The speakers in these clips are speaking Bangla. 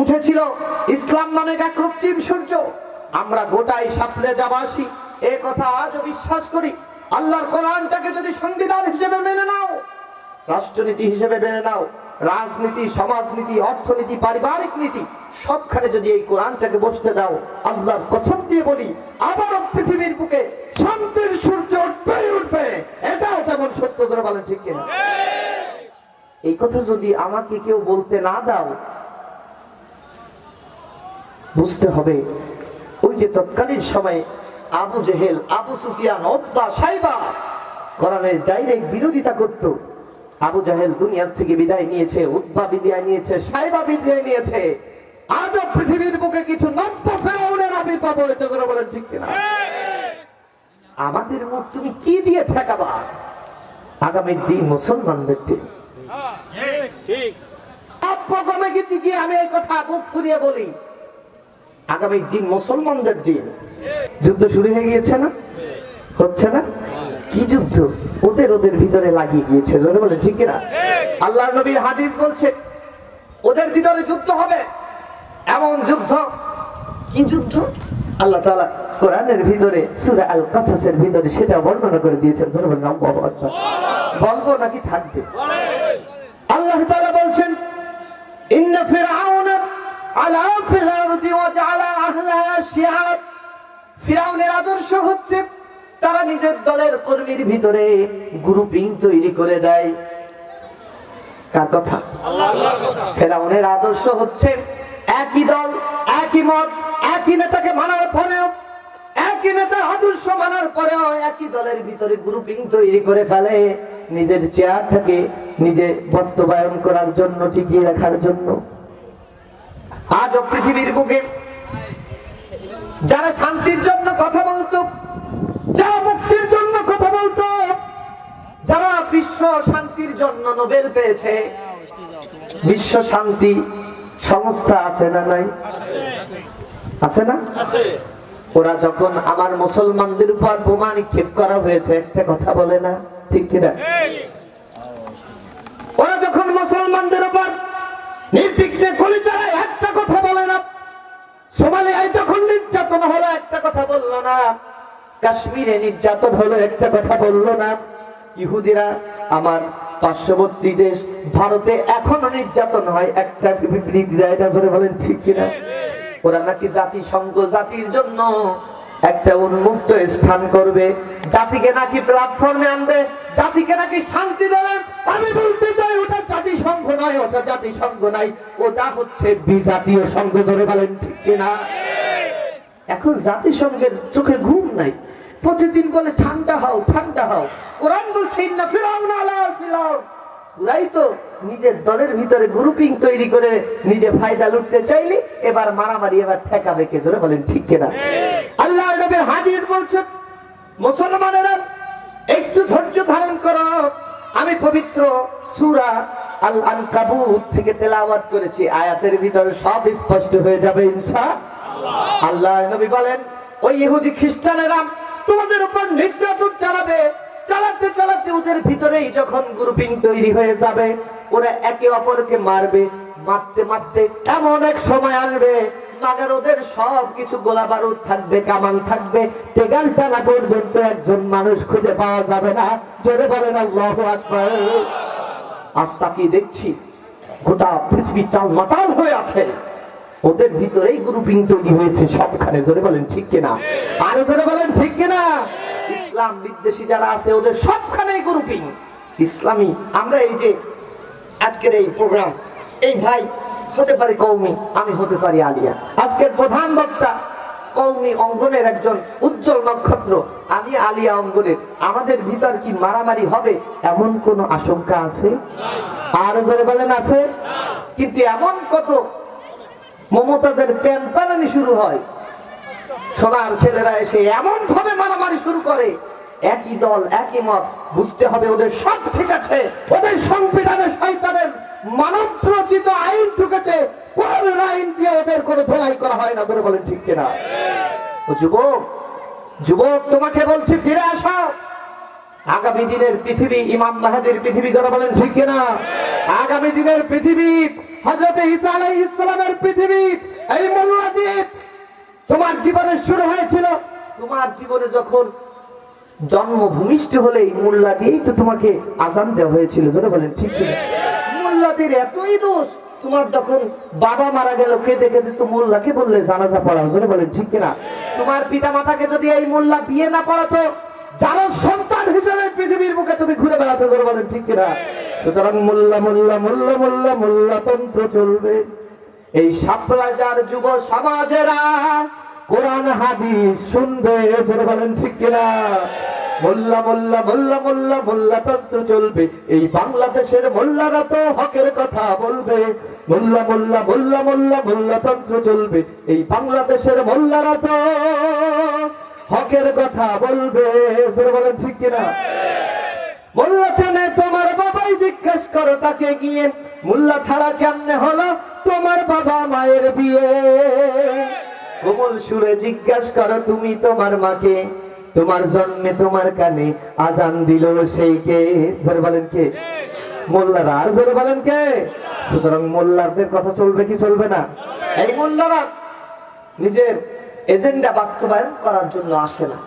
উঠেছিল ইসলাম নামে এক রক্তিম সূর্য। আমরা গোটাই সাপলে যাবাসি। এ কথা আজও বিশ্বাস করি। আল্লাহর কোরআনটাকে যদি সংবিধান হিসেবে মেনে নাও, রাষ্ট্রনীতি হিসেবে মেনে নাও, রাজনীতি, সমাজনীতি, অর্থনীতি, পারিবারিক নীতি, সবখানে যদি এই কোরআনটাকে বসতে দাও, আল্লাহর কসম দিয়ে বলি, আবারও পৃথিবীর বুকে শান্তির সূর্য উঠবে উঠবে। এটাও তেমন সত্য করে বলেন ঠিক কিনা? এই কথা যদি আমাকে কেউ বলতে না দাও বুঝতে হবে। ওই যে তৎকালীন সময়ে আবু জেহেল আবু সুফিয়ান ওদ্দা সাইবা কোরআনের ডাইরেক্ট বিরোধিতা করত। আবু জাহেল দুনিয়ার থেকে বিদায় নিয়েছে উদ্বা বিদায় নিয়েছে সাইবা বিদায় নিয়েছে। আজও পৃথিবীর বুকে কিছু নব্য ফেরাউনের আবির্ভাব হয়েছে করে বলেন ঠিক কিনা? আমাদের মুখ তুমি কি দিয়ে ঠেকাবা? আগামীর দিন মুসলমানদের দিন। কমে কিন্তু গিয়ে আমি এই কথা বুক ফুরিয়ে বলি। আগামীর দিন মুসলমানদের দিন। যুদ্ধ শুরু হয়ে গিয়েছে না? হচ্ছে না? কি যুদ্ধ? ওদের ওদের ভিতরে লাগিয়ে গিয়েছে জোরে বলে ঠিক না আল্লাহ নবীর হাদিস বলছে ওদের ভিতরে যুদ্ধ হবে। এমন যুদ্ধ। কি যুদ্ধ? আল্লাহ তাআলা কোরআনের ভিতরে সূরা আল কাসাসের ভিতরে সেটা বর্ণনা করে দিয়েছেন জোরে বলেন আল্লাহু আকবার। বলব নাকি থাকবে? আল্লাহ তাআলা বলছেন ইন্ন আলা ফিল আরদি ওয়াজআলা আহলাহা শিআব ফিরাউনের আদর্শ হচ্ছে তারা নিজের দলের কর্মীর ভিতরে গ্রুপিং তৈরি করে দেয়। কার কথা? ফেরাউনের আদর্শ হচ্ছে একই দল, একই মত, একই নেতাকে মানার পরেও, একই নেতার আদর্শ মানার পরেও একই দলের ভিতরে গ্রুপিং তৈরি করে ফেলে। নিজের চেয়ারটাকে নিজে বাস্তবায়ন করার জন্য টিকিয়ে রাখার জন্য। আজও পৃথিবীর বুকে যারা শান্তির জন্য কথা বলতো যারা মুক্তির জন্য কথা বলতো যারা বিশ্ব শান্তির জন্য নোবেল পেয়েছে বিশ্ব শান্তি সংস্থা আছে না নাই? আছে না? ওরা যখন আমার মুসলমানদের উপর বোমা নিক্ষেপ করা হয়েছে একটা কথা বলে না ঠিক কিনা? ওরা যখন মুসলমানদের উপর নির্বিঘ্নে গুলি চালায় একটা কথা বলে না সোমালিয়ায় যখন নির্যাতন হলো একটা কথা বলল না। কাশ্মীরে নির্যাতন হলো একটা কথা বলল না। ইহুদিরা আমার পার্শ্ববর্তী দেশ, ভারতে এখনও নির্যাতন হয়। একটা বিবৃতি বলেন, ঠিক কিনা? ওরা নাকি জাতিসংঘ, জাতির জন্য একটা উন্মুক্ত স্থান করবে। জাতিকে নাকি প্ল্যাটফর্মে আনবে, জাতিকে নাকি শান্তি দেবে। আমি বলতে চাই, ওটা জাতিসংঘ নয়, ওটা জাতিসংঘ নাই। ওটা হচ্ছে বিজাতীয় সংঘ ধরে বলেন, ঠিক কিনা? এখন জাতিসংঘের চোখে ঘুম নাই। প্রতিদিন বলে, ঠান্ডা হও ঠান্ডা হও। কোরআন বলছে, ইন্না ফিরাউন আলা ফিরাউন। পুরাই তো নিজের দলের ভিতরে গ্রুপিং তৈরি করে নিজে ফায়দা লুটতে চাইলি, এবার মারামারি এবার ঠেকাবে কে বলেন, ঠিক আল্লাহ নবীর হাদিস মুসলমানেরা একটু ধৈর্য ধারণ করো। আমি পবিত্র সুরা আল আনকাবুত থেকে তেলাওয়াত করেছি। আয়াতের ভিতরে সব স্পষ্ট হয়ে যাবে ইনশাআল্লাহ আল্লাহ নবী বলেন, ওই ইহুদি খ্রিস্টানেরা তোমাদের উপর নির্যাতন চালাবে। চালাতে চালাতে ওদের ভিতরেই যখন গ্রুপিং তৈরি হয়ে যাবে, ওরা একে অপরকে মারবে, মারতে মারতে এমন এক সময় আসবে, মাগার ওদের সব কিছু গোলা বারুদ থাকবে, কামান থাকবে টেগাল টানা পর্যন্ত একজন মানুষ খুঁজে পাওয়া যাবে না। জোরে বলেন, আল্লাহ আকবার। আজ তাকিয়ে দেখছি গোটা পৃথিবী টাল মাতাল হয়ে আছে। ওদের ভিতরেই গ্রুপিং তৈরি হয়েছে সবখানে। জোরে বলেন, ঠিক কিনা? আরও জোরে বলেন, ঠিক কিনা? ইসলাম বিদ্বেষী যারা আছে, ওদের সবখানেই গ্রুপিং ইসলামী, আমরা এই যে আজকের এই প্রোগ্রাম এই ভাই হতে পারে কৌমি আমি হতে পারি আলিয়া। আজকের প্রধান বক্তা কৌমি অঙ্গনের একজন উজ্জ্বল নক্ষত্র, আমি আলিয়া অঙ্গনের। আমাদের ভিতর কি মারামারি হবে এমন কোন আশঙ্কা আছে? আরও জোরে বলেন, আছে? কিন্তু এমন কত মমতাদের প্যান পানানি শুরু হয়। সোনার ছেলেরা এসে এমন ভাবে মারামারি শুরু করে। একই দল, একই মত, বুঝতে হবে ওদের সব ঠিক আছে। ওদের সংবিধানে শয়তানের মানব রচিত আইন ঢুকেছে। কোরআনের আইন দিয়ে ওদের কোনো ধোলাই করা হয় না, ধরে বলেন ঠিক কিনা? যুবক যুবক, তোমাকে বলছি ফিরে আসো। আগামী দিনের পৃথিবী, ইমাম মাহাদির পৃথিবী যারা বলেন ঠিক কিনা? আগামী দিনের পৃথিবী হজরত ইসা আলাইহিস সালামের পৃথিবী, এই মোল্লাদ্বীপ তোমার জীবনে শুরু হয়েছিল। তোমার জীবনে যখন জন্ম ভূমিষ্ঠ হলে এই মোল্লা দিয়েই তো তোমাকে আজান দেওয়া হয়েছিল। যেটা বলেন, ঠিক কিনা মোল্লাদের এতই দোষ, তোমার যখন বাবা মারা গেল, কেঁদে কেঁদে তো মোল্লাকে বললে জানাজা পড়াও। যেটা বলেন, ঠিক কিনা তোমার পিতা মাতাকে যদি এই মোল্লা বিয়ে না পড়াতো, যারা সন্তান হিসেবে পৃথিবীর বুকে তুমি ঘুরে বেড়াতে ধরে বলেন, ঠিক কিনা সুতরাং মোল্লা মোল্লা মোল্লা মোল্লা মোল্লা তন্ত্র চলবে। এই সাপ্লাজার যুব সমাজেরা কোরআন, হাদিস শুনবে। সেটা বলেন, ঠিক কিনা? মোল্লা মোল্লা মোল্লা মোল্লা মোল্লা তন্ত্র চলবে। এই বাংলাদেশের মোল্লারা তো হকের কথা বলবে। মোল্লা মোল্লা মোল্লা মোল্লা মোল্লা তন্ত্র চলবে। এই বাংলাদেশের মোল্লারা তো হকের কথা বলবে। সেটা বলেন, ঠিক কিনা? মোল্লা চেনে তোমার বাবাই জিজ্ঞেস করো তাকে গিয়ে মোল্লা ছাড়া কেমনে হলো? তোমার বাবা মায়ের বিয়ে। কোমল সুরে জিজ্ঞাস করো তুমি তোমার মাকে তোমার জন্মে তোমার কানে আজান দিল সেই কে? ধরে বলেন কে? মোল্লারা। আর জোরে বলেন কে? সুতরাং মোল্লারদের কথা চলবে কি চলবে না? এই মোল্লারা নিজের এজেন্ডা বাস্তবায়ন করার জন্য আসে না।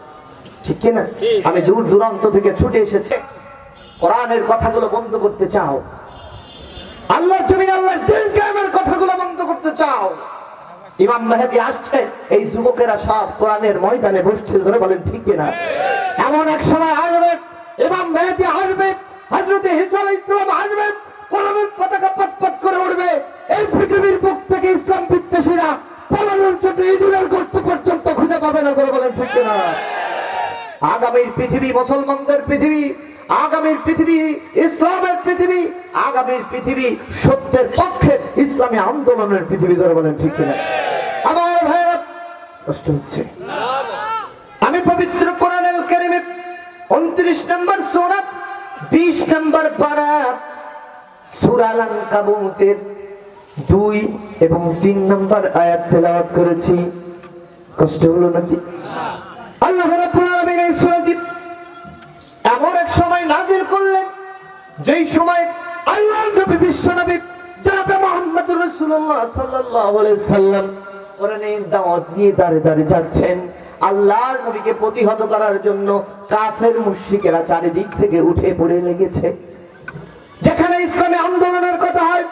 ঠিক কিনা আমি দূর দূরান্ত থেকে ছুটে এসেছে। কোরআনের কথাগুলো বন্ধ করতে চাও? আল্লাহর জমিন আল্লাহর দিন কায়েমের কথাগুলো বন্ধ করতে চাও? ইমাম মেহেদি আসছে, এই যুবকেরা সব কোরআনের ময়দানে বসছে, ধরে বলেন, ঠিক কিনা? এমন এক সময় আসবে, ইমাম মেহেদি আসবে, হযরতে ঈসা আলাইহিস সালাম আসবে, কোরআনের পতাকা পটপট করে উঠবে এই পৃথিবীর বুক থেকে ইসলাম বিদ্বেষীরা পালানোর জন্য ইঁদুরের গর্ত পর্যন্ত খুঁজে পাবে না, ধরে বলেন, ঠিক কিনা? আগামীর পৃথিবী মুসলমানদের পৃথিবী আগামীর পৃথিবী ইসলামের পৃথিবী, আগামীর পৃথিবী সত্যের পক্ষে ইসলামী আন্দোলনের পৃথিবী ধরে বলেন ঠিক কিনা? আমার ভাইয়েরা, কষ্ট হচ্ছে। আমি পবিত্র কারীমে 29 নম্বর সূরা 20 নম্বর পারা, সূরা আল আনকাবুতের দুই এবং তিন নম্বর আয়াত তেলাওয়াত করেছি। কষ্ট হলো নাকি? আল্লাহ রাব্বুল যেই সময় আল্লাহ নবী, বিশ্ব নবী, জনাবে মুহাম্মদুর রাসূলুল্লাহ সাল্লাল্লাহু আলাইহি সাল্লাম কোরআনের দাওয়াত দাঁড়িয়ে যাচ্ছেন। আল্লাহর নবীকে প্রতিহত করার জন্য কাফের মুশরিকেরা চারিদিক থেকে উঠে পড়ে লেগেছে। যেখানে ইসলামী আন্দোলনের কথা হয়,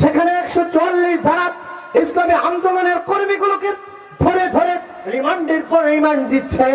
সেখানে একশো চুয়াল্লিশ ধারা ইসলামী আন্দোলনের কর্মীগুলোকে ধরে ধরে রিমান্ডের পর রিমান্ড দিচ্ছে।